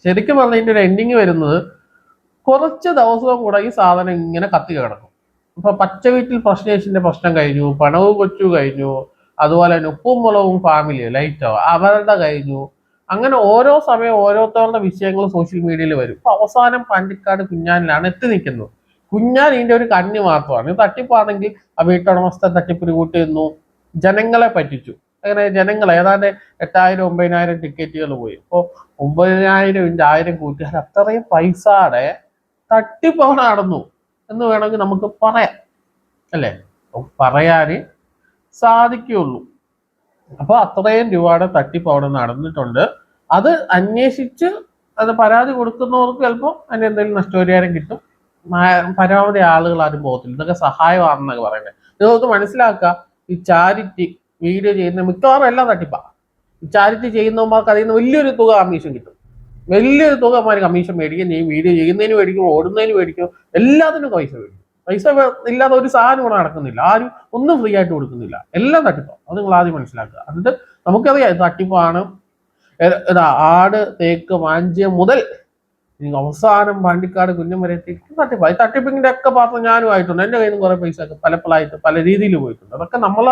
ശരിക്കും പറഞ്ഞാൽ ഇതിന്റെ ഒരു എൻഡിങ് വരുന്നത് കുറച്ച് ദിവസവും കൂടെ ഈ സാധനം ഇങ്ങനെ കത്തി കിടക്കും. ഇപ്പൊ പച്ച വീട്ടിൽ പ്രശ്നേഷിന്റെ പ്രശ്നം കഴിഞ്ഞു പണവ് കൊച്ചു കഴിഞ്ഞു അതുപോലെ തന്നെ ഉപ്പും മുളകും ഫാമിലി ലൈറ്റോ അവരുടെ കഴിഞ്ഞു. അങ്ങനെ ഓരോ സമയം ഓരോരുത്തരുടെ വിഷയങ്ങൾ സോഷ്യൽ മീഡിയയിൽ വരും. ഇപ്പൊ അവസാനം പണ്ടിക്കാട് കുഞ്ഞാനിലാണ് എത്തി നിൽക്കുന്നത്. കുഞ്ഞാൻ ഇതിന്റെ ഒരു കണ്ണി മാത്രമാണ്. ഇത് തട്ടിപ്പാണെങ്കിൽ ആ വീട്ടുടമസ്ഥ തട്ടിപ്പിന് കൂട്ടിയിരുന്നു ജനങ്ങളെ പറ്റിച്ചു. അങ്ങനെ ജനങ്ങൾ ഏതാണ്ട് എട്ടായിരം ഒമ്പതിനായിരം ടിക്കറ്റുകൾ പോയി. അപ്പോൾ ഒമ്പതിനായിരം ഇഞ്ച് ആയിരം കൂട്ടുകാർ അത്രയും പൈസയുടെ തട്ടിപ്പവൻ നടന്നു. എന്ന് വേണമെങ്കിൽ നമുക്ക് പറയാം. അല്ലേ? അപ്പൊ പറയാന് സാധിക്കുള്ളൂ അപ്പൊ അത്രയും രൂപയുടെ തട്ടിപ്പ് അവിടെ നടന്നിട്ടുണ്ട്. അത് അന്വേഷിച്ച് അത് പരാതി കൊടുക്കുന്നവർക്ക് ചിലപ്പോൾ അതിന് എന്തെങ്കിലും നഷ്ടപരിഹാരം കിട്ടും. പരമാവധി ആളുകൾ ആരും പോകത്തില്ല. ഇതൊക്കെ സഹായമാണെന്നൊക്കെ പറയുന്നത്. നിങ്ങൾക്ക് മനസ്സിലാക്കുക ഈ ചാരിറ്റി വീഡിയോ ചെയ്യുന്ന മിക്കവാറും എല്ലാം ഈ ചാരിറ്റി ചെയ്യുന്നവന്മാർക്ക് അതിൽ നിന്ന് വലിയൊരു തുക കമ്മീഷൻ കിട്ടും. വലിയൊരു തുക അവന്മാർ കമ്മീഷൻ മേടിക്കും. നീ വീഡിയോ ചെയ്യുന്നതിന് മേടിക്കും ഓടുന്നതിന് മേടിക്കും എല്ലാത്തിനും പൈസ മേടിക്കും. പൈസ ഇല്ലാതെ ഒരു സാധനം ഇവിടെ നടക്കുന്നില്ല. ആരും ഒന്നും ഫ്രീ ആയിട്ട് കൊടുക്കുന്നില്ല. എല്ലാം തട്ടിപ്പാണ് അത് നിങ്ങൾ ആദ്യം മനസ്സിലാക്കുക. എന്നിട്ട് നമുക്കറിയാം തട്ടിപ്പാണ്. ഇതാ ആട് തേക്ക് വാഞ്ചിയം മുതൽ അവസാനം പാണ്ടിക്കാട് കുഞ്ഞം വരെ എത്തിയിട്ട് തട്ടിപ്പ്. തട്ടിപ്പിങ്ങിന്റെ ഒക്കെ പാത്രം ഞാനും ആയിട്ടുണ്ട്. എന്റെ കയ്യിൽ നിന്ന് കുറെ പൈസ ഒക്കെ പലപ്പോഴായിട്ട് പല രീതിയിൽ പോയിട്ടുണ്ട്. അതൊക്കെ നമ്മൾ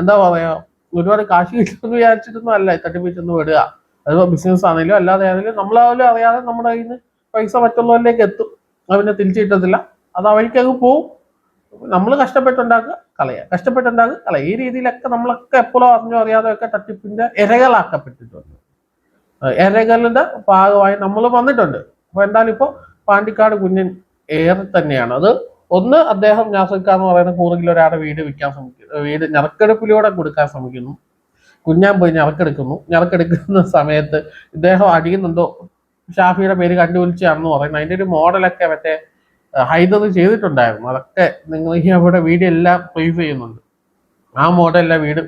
എന്താ പറയാ ഒരുപാട് കാശ് കിട്ടുമെന്ന് വിചാരിച്ചിട്ടൊന്നും അല്ല തട്ടിപ്പിച്ചൊന്ന് വിടുക. അതിപ്പോ ബിസിനസ് ആണെങ്കിലും അല്ലാതെ ആണെങ്കിലും നമ്മളായാലും അറിയാതെ നമ്മുടെ കയ്യിൽ നിന്ന് പൈസ മറ്റുള്ളവരിലേക്ക് എത്തും. അത് പിന്നെ തിരിച്ചു കിട്ടത്തില്ല. അത് ആ പോവും. നമ്മൾ കഷ്ടപ്പെട്ടുണ്ടാക്കുക കളയുക കഷ്ടപ്പെട്ടുണ്ടാക്കുക കളയുക ഈ രീതിയിലൊക്കെ നമ്മളൊക്കെ എപ്പോഴും അറിഞ്ഞോ അറിയാതെ ഒക്കെ തട്ടിപ്പിന്റെ ഇരകളാക്കപ്പെട്ടിട്ടുണ്ട്. ഇരകളുടെ ഭാഗമായി നമ്മൾ വന്നിട്ടുണ്ട്. അപ്പൊ എന്തായാലും ഇപ്പോൾ പാണ്ടിക്കാട് കുഞ്ഞൻ ഏറെ തന്നെയാണ്. അത് ഒന്ന് അദ്ദേഹം നാസിക്ക എന്ന് പറയുന്ന കൂറുകിൽ ഒരാളുടെ വീട് വിൽക്കാൻ ശ്രമിക്കുന്നു വീട് ഞറക്കെടുപ്പിലൂടെ കൊടുക്കാൻ ശ്രമിക്കുന്നു. കുഞ്ഞാൻ പോയി ഞറക്കെടുക്കുന്നു. ഞറക്കെടുക്കുന്ന സമയത്ത് ഇദ്ദേഹം അടിയുന്നുണ്ടോ? ഷാഫിയുടെ പേര് കണ്ടുപിടിച്ചാണെന്ന് പറയുന്നത് അതിന്റെ ഒരു മോഡലൊക്കെ മറ്റേ ഹൈദർ ചെയ്തിട്ടുണ്ടായിരുന്നു. അതൊക്കെ നിങ്ങൾ ഈ അവിടെ വീഡിയോ എല്ലാം പ്രൂഫ് ചെയ്യുന്നുണ്ട്. ആ മോഡലിലെ വീട്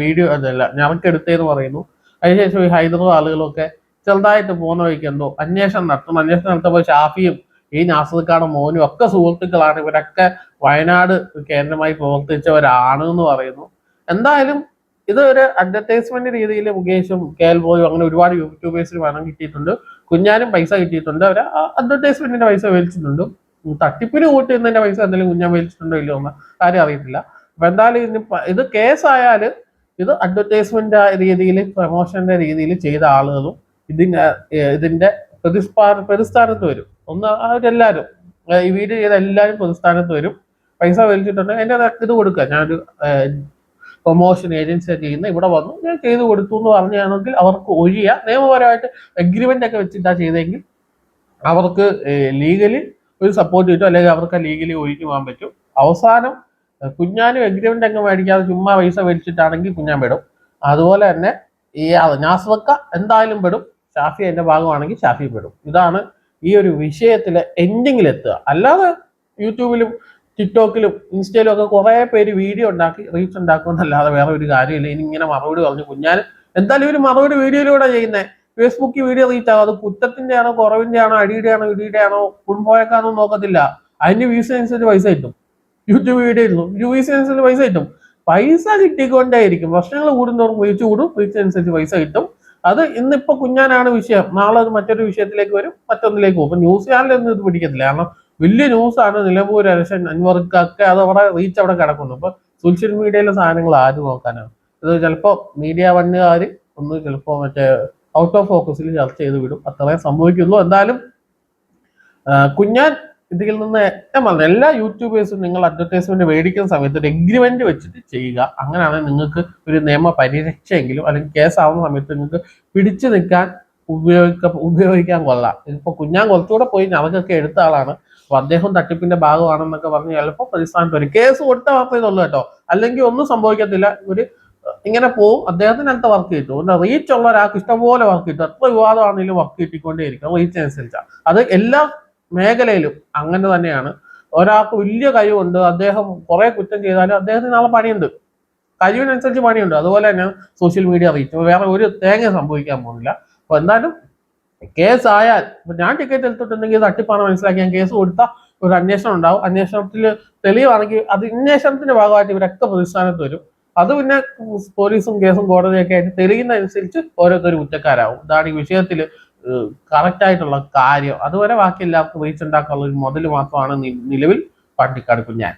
വീഡിയോ അതല്ല ഞറക്കെടുത്തേന്ന് പറയുന്നു. അതിനുശേഷം ഈ ഹൈദറും ആളുകളൊക്കെ ചെറുതായിട്ട് പോകുന്ന വഴിക്ക് എന്തോ അന്വേഷണം നടത്തും. അന്വേഷണം നടത്തുമ്പോൾ ഷാഫിയും ഈ നാസർക്കാട് മോനും ഒക്കെ സുഹൃത്തുക്കളാണ്. ഇവരൊക്കെ വയനാട് കേന്ദ്രമായി പ്രവർത്തിച്ചവരാണ് എന്ന് പറയുന്നു. എന്തായാലും ഇത് ഒരു അഡ്വർടൈസ്മെന്റ് രീതിയിൽ മുകേഷും കെ എൽ ബോയും അങ്ങനെ ഒരുപാട് യൂട്യൂബേഴ്സിന് പണം കിട്ടിയിട്ടുണ്ട്. കുഞ്ഞാനും പൈസ കിട്ടിയിട്ടുണ്ട്. അവർ അഡ്വർടൈസ്മെന്റിന്റെ പൈസ മേടിച്ചിട്ടുണ്ട്. ഉം കൂട്ടി കൂട്ടുന്നതിന്റെ പൈസ എന്തെങ്കിലും കുഞ്ഞാൻ മേടിച്ചിട്ടുണ്ടോ ഇല്ലയോ എന്ന് കാര്യം അറിയത്തില്ല. അപ്പൊ എന്തായാലും ഇതിന് ഇത് കേസായാൽ ഇത് അഡ്വർടൈസ്മെന്റ് രീതിയിൽ പ്രൊമോഷന്റെ രീതിയിൽ ചെയ്ത ആളുകളും ഇതിന് ഇതിന്റെ പ്രതിസ്ഥാ പ്രതിസ്ഥാനത്ത് വരും. ഒന്ന് അവരെല്ലാരും ഈ വീഡിയോ ചെയ്ത എല്ലാവരും പ്രതിസ്ഥാനത്ത് വരും. പൈസ വലിച്ചിട്ടുണ്ടെങ്കിൽ എന്റെ ഇത് കൊടുക്കുക. ഞാനൊരു പ്രൊമോഷൻ ഏജൻസി ചെയ്യുന്ന ഇവിടെ വന്നു. ഞാൻ ചെയ്തു കൊടുത്തു എന്ന് പറഞ്ഞാണെങ്കിൽ അവർക്ക് ഒഴിയ. നിയമപരമായിട്ട് അഗ്രിമെന്റ് ഒക്കെ വെച്ചിട്ടാ ചെയ്തെങ്കിൽ അവർക്ക് ലീഗലി ഒരു സപ്പോർട്ട് കിട്ടും അല്ലെങ്കിൽ അവർക്ക് ലീഗലി ഒഴിഞ്ഞു പോകാൻ പറ്റും. അവസാനം കുഞ്ഞാനും എഗ്രിമെന്റ് അങ്ങ് മേടിക്കാതെ ചുമ്മാ പൈസ മേടിച്ചിട്ടാണെങ്കിൽ കുഞ്ഞാൻ പെടും. അതുപോലെ തന്നെ ഈ നാസ്വക്ക എന്തായാലും പെടും. ഷാഫി അതിന്റെ ഭാഗമാണെങ്കിൽ ഷാഫി പെടും. ഇതാണ് ഈ ഒരു വിഷയത്തിലെ എൻഡിങ്ങിൽ എത്തുക. അല്ലാതെ യൂട്യൂബിലും ടിക്ടോക്കിലും ഇൻസ്റ്റയിലും ഒക്കെ കുറേ പേര് വീഡിയോ ഉണ്ടാക്കി റീച്ച് ഉണ്ടാക്കുമെന്നല്ലാതെ വേറെ ഒരു കാര്യമില്ല. ഇനി ഇങ്ങനെ മറുപടി പറഞ്ഞു കുഞ്ഞാൻ എന്തായാലും ഇവർ മറുപടി വീഡിയോയിലൂടെ ചെയ്യുന്നത് ഫേസ്ബുക്കിൽ വീഡിയോ റീച്ച് ആകും അത് കുറ്റത്തിന്റെ ആണോ കുറവിന്റെ ആണോ അടിയുടെ ആണോ ഇടിയുടെ ആണോ കുടുംബക്കാണോ നോക്കത്തില്ല അതിന്റെ അനുസരിച്ച് പൈസ കിട്ടും. യൂട്യൂബ് വീഡിയോ വ്യൂസ് അനുസരിച്ച് പൈസ കിട്ടും. പൈസ കിട്ടിക്കൊണ്ടേയിരിക്കും. പ്രശ്നങ്ങൾ കൂടുന്നവർക്ക് റീച്ച് കൂടും. വീഴ്ച അനുസരിച്ച് പൈസ കിട്ടും. അത് ഇന്നിപ്പോ കുഞ്ഞാനാണ് വിഷയം. നാളെ അത് മറ്റൊരു വിഷയത്തിലേക്ക് വരും. മറ്റൊന്നിലേക്ക് പോകും. ന്യൂസ് ചാനലൊന്നും ഇത് പിടിക്കത്തില്ല. കാരണം വലിയ ന്യൂസാണ് നിലമ്പൂർ അലക്ഷൻ. അൻവർക്കൊക്കെ അത് അവിടെ റീച്ച് അവിടെ കിടക്കുന്നു. അപ്പൊ സോഷ്യൽ മീഡിയയിലെ സാധനങ്ങൾ ആര് നോക്കാനാണ്? ഇത് ചിലപ്പോ മീഡിയ വണ്ണുകാർ ഒന്ന് ചിലപ്പോ മറ്റേ ഔട്ട് ഓഫ് ഫോക്കസിൽ ചർച്ച ചെയ്ത് വിടും. അത്രയും സംഭവിക്കുന്നു എന്തായാലും കുഞ്ഞാൻ ഇതിൽ നിന്ന് ഏറ്റവും എല്ലാ യൂട്യൂബേഴ്സും നിങ്ങൾ അഡ്വർടൈസ്മെന്റ് മേടിക്കുന്ന സമയത്ത് ഒരു എഗ്രിമെന്റ് വെച്ചിട്ട് ചെയ്യുക. അങ്ങനെയാണെങ്കിൽ നിങ്ങൾക്ക് ഒരു നിയമ പരിരക്ഷയെങ്കിലും അല്ലെങ്കിൽ കേസാവുന്ന സമയത്ത് നിങ്ങൾക്ക് പിടിച്ചു നിൽക്കാൻ ഉപയോഗിക്ക ഉപയോഗിക്കാൻ കൊള്ളാം. ഇതിപ്പോ കുഞ്ഞാൻ കുറച്ചുകൂടെ പോയി ഞങ്ങൾക്കൊക്കെ എടുത്ത ആളാണ്. അപ്പൊ അദ്ദേഹം തട്ടിപ്പിന്റെ ഭാഗമാണെന്നൊക്കെ പറഞ്ഞ് ചിലപ്പോൾ പ്രതിസ്ഥാനത്ത് വരും. കേസ് കൊടുത്ത മാത്രമേ ഉള്ളൂ കേട്ടോ. അല്ലെങ്കിൽ ഒന്നും സംഭവിക്കത്തില്ല. ഒരു ഇങ്ങനെ പോവും. അദ്ദേഹത്തിന് അടുത്ത വർക്ക് കിട്ടും? പിന്നെ റീച്ച് ഉള്ള ഒരാൾക്ക് ഇഷ്ടംപോലെ വർക്ക് കിട്ടും. എത്ര വിവാദമാണെങ്കിലും വർക്ക് കിട്ടിക്കൊണ്ടേയിരിക്കും. റീച്ച് അനുസരിച്ചാണ് അത് എല്ലാ മേഖലയിലും അങ്ങനെ തന്നെയാണ്. ഒരാൾക്ക് വലിയ കഴിവുണ്ട്. അദ്ദേഹം കുറെ കുറ്റം ചെയ്താലും അദ്ദേഹത്തിന് നാളെ പണിയുണ്ട്. കഴിവിനനുസരിച്ച് പണിയുണ്ട്. അതുപോലെ തന്നെ സോഷ്യൽ മീഡിയ റീച്ച് വേറെ ഒരു തേങ്ങ സംഭവിക്കാൻ പോകുന്നില്ല. അപ്പൊ എന്തായാലും കേസ് ആയാൽ ഞാൻ ടിക്കറ്റ് എടുത്തിട്ടുണ്ടെങ്കിൽ തട്ടിപ്പാണ് മനസ്സിലാക്കി ഞാൻ കേസ് കൊടുത്താൽ ഒരു അന്വേഷണം ഉണ്ടാവും. അന്വേഷണത്തിൽ തെളിവാണെങ്കിൽ അത് അന്വേഷണത്തിന്റെ ഭാഗമായിട്ട് ഇവരൊക്കെ പ്രതിസ്ഥാനത്ത് വരും. അത് പിന്നെ പോലീസും കേസും കോടതിയൊക്കെ ആയിട്ട് തെളിയുന്നതനുസരിച്ച് ഓരോരുത്തർ കുറ്റക്കാരാവും. ഇതാണ് ഈ വിഷയത്തിൽ കറക്റ്റ് ആയിട്ടുള്ള കാര്യം. അതുവരെ ബാക്കി എല്ലാവർക്കും റീച്ച് ഉണ്ടാക്കാനുള്ള ഒരു മുതൽ മാത്രമാണ് നിലവിൽ പട്ടിക്കാട് കുഞ്ഞാൻ